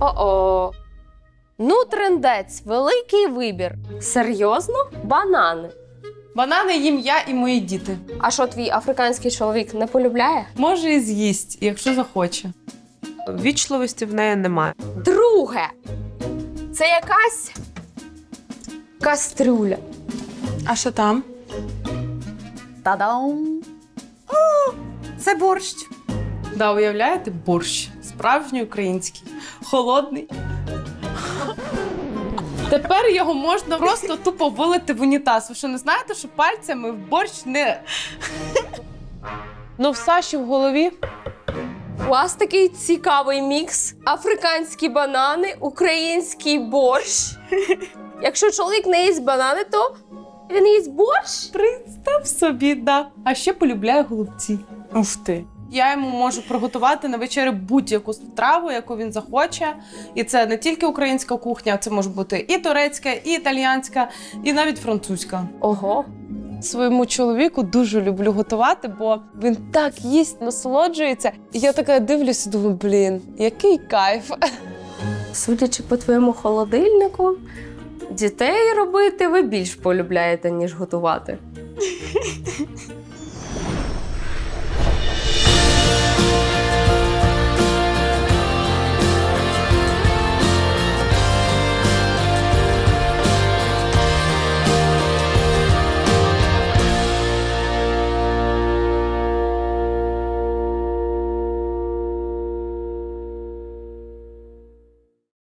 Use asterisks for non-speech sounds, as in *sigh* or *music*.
О-о. Ну, трендець, великий вибір. Серйозно? Банани. Банани їм я і мої діти. А що твій африканський чоловік не полюбляє? Може і з'їсть, якщо захоче. Вічливості в неї немає. Друге. Це якась кастрюля. А що там? Та-дам! Це борщ. Да, уявляєте, борщ. Справжній український, холодний. Тепер його можна просто тупо вилити в унітаз. Ви що не знаєте, що пальцями в борщ не. Ну, в Саші в голові У вас такий цікавий мікс: африканські банани, український борщ. Якщо чоловік не їсть банани, то він їсть борщ. Представ собі, да. А ще полюбляє голубці. Ух ти. Я йому можу приготувати на вечерю будь-яку страву, яку він захоче. І це не тільки українська кухня, це може бути і турецька, і італіянська, і навіть французька. Ого. Своєму чоловіку дуже люблю готувати, бо він так їсть, насолоджується. І я така дивлюся, думаю, блін, який кайф. Судячи по твоєму холодильнику, дітей робити ви більш полюбляєте, ніж готувати. *laughs*